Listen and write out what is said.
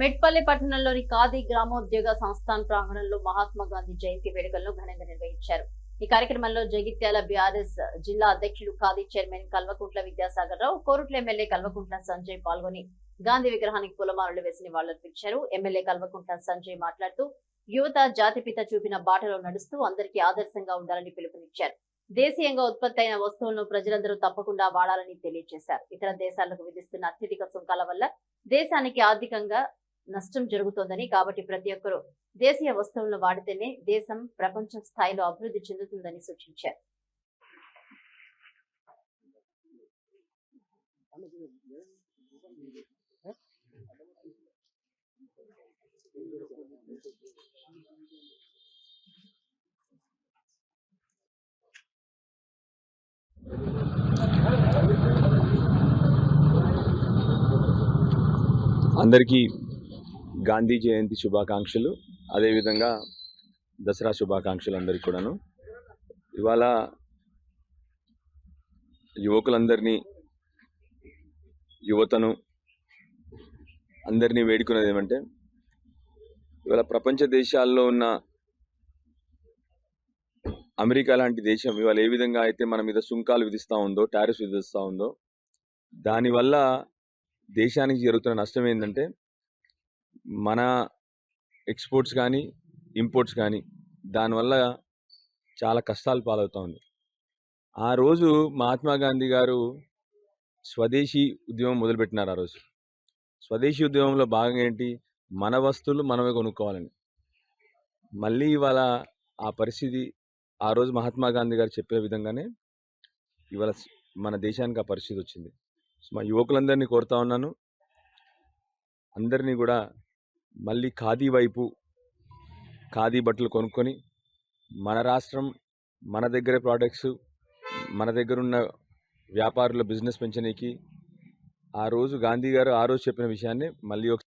మెట్పల్లి పట్టణంలోని ఖాదీ గ్రామోద్యోగ సంస్థాన్ ప్రాంగణంలో మహాత్మా గాంధీ జయంతి వేడుకలను ఘనంగా నిర్వహించారు. ఈ కార్యక్రమంలో జగిత్యాల బీఆర్ఎస్ జిల్లా అధ్యక్షులు ఖాదీ చైర్మన్ కల్వకుంట్ల విద్యాసాగర్ రావు కోరుట్ల ఎమ్మెల్యే కల్వకుంట్ల సంజయ్ పాల్గొని గాంధీ విగ్రహానికి పూలమాలలు వేసి నివాళులర్పించారు ఎమ్మెల్యే కల్వకుంట్ల సంజయ్ మాట్లాడుతూ యువత జాతిపిత చూపిన బాటలో నడుస్తూ అందరికీ ఆదర్శంగా ఉండాలని పిలుపునిచ్చారు. దేశీయంగా ఉత్పత్తి అయిన వస్తువులను ప్రజలందరూ తప్పకుండా వాడాలని తెలియజేశారు. ఇతర దేశాలకు విధిస్తున్న అత్యధిక సుంకాల వల్ల దేశానికి ఆర్థికంగా నష్టం జరుగుతోందని కాబట్టి ప్రతి ఒక్కరూ దేశీయ వస్తువులను వాడితేనే దేశం ప్రపంచ స్థాయిలో అభివృద్ధి చెందుతుందని సూచించారు. అందరికీ గాంధీ జయంతి శుభాకాంక్షలు. అదేవిధంగా దసరా శుభాకాంక్షలు అందరికీ కూడాను. ఇవాళ యువకులందరినీ యువతను అందరినీ వేడుకునేది ఏమంటే ఇవాళ ప్రపంచ దేశాల్లో ఉన్న అమెరికా లాంటి దేశం ఇవాళ ఏ విధంగా అయితే మన మీద సుంకాలు విధిస్తూ ఉందో టారిఫ్ విధిస్తూ ఉందో దానివల్ల దేశానికి జరుగుతున్న నష్టం ఏంటంటే మన ఎక్స్పోర్ట్స్ కానీ ఇంపోర్ట్స్ కానీ దానివల్ల చాలా కష్టాలు పాలవుతూ ఉంది. ఆ రోజు మహాత్మా గాంధీ గారు స్వదేశీ ఉద్యమం మొదలుపెట్టినారు ఆ రోజు. స్వదేశీ ఉద్యమంలో భాగం ఏంటి? మన వస్తువులు మనమే కొనుక్కోవాలని. మళ్ళీ ఇవాళ ఆ పరిస్థితి ఆ రోజు మహాత్మా గాంధీ గారు చెప్పే విధంగానే ఇవాళ మన దేశానికి ఆ పరిస్థితి వచ్చింది. సో మా యువకులందరినీ కోరుతా ఉన్నాను. అందరినీ కూడా మళ్ళీ ఖాదీ వైపు ఖాదీ బట్టలు కొనుక్కొని మన రాష్ట్రం మన దగ్గర ప్రోడక్ట్స్ మన దగ్గర ఉన్న వ్యాపారుల బిజినెస్ పెంచనీకి ఆ రోజు గాంధీ గారు ఆ రోజు చెప్పిన విషయాన్ని మళ్ళీ ఒక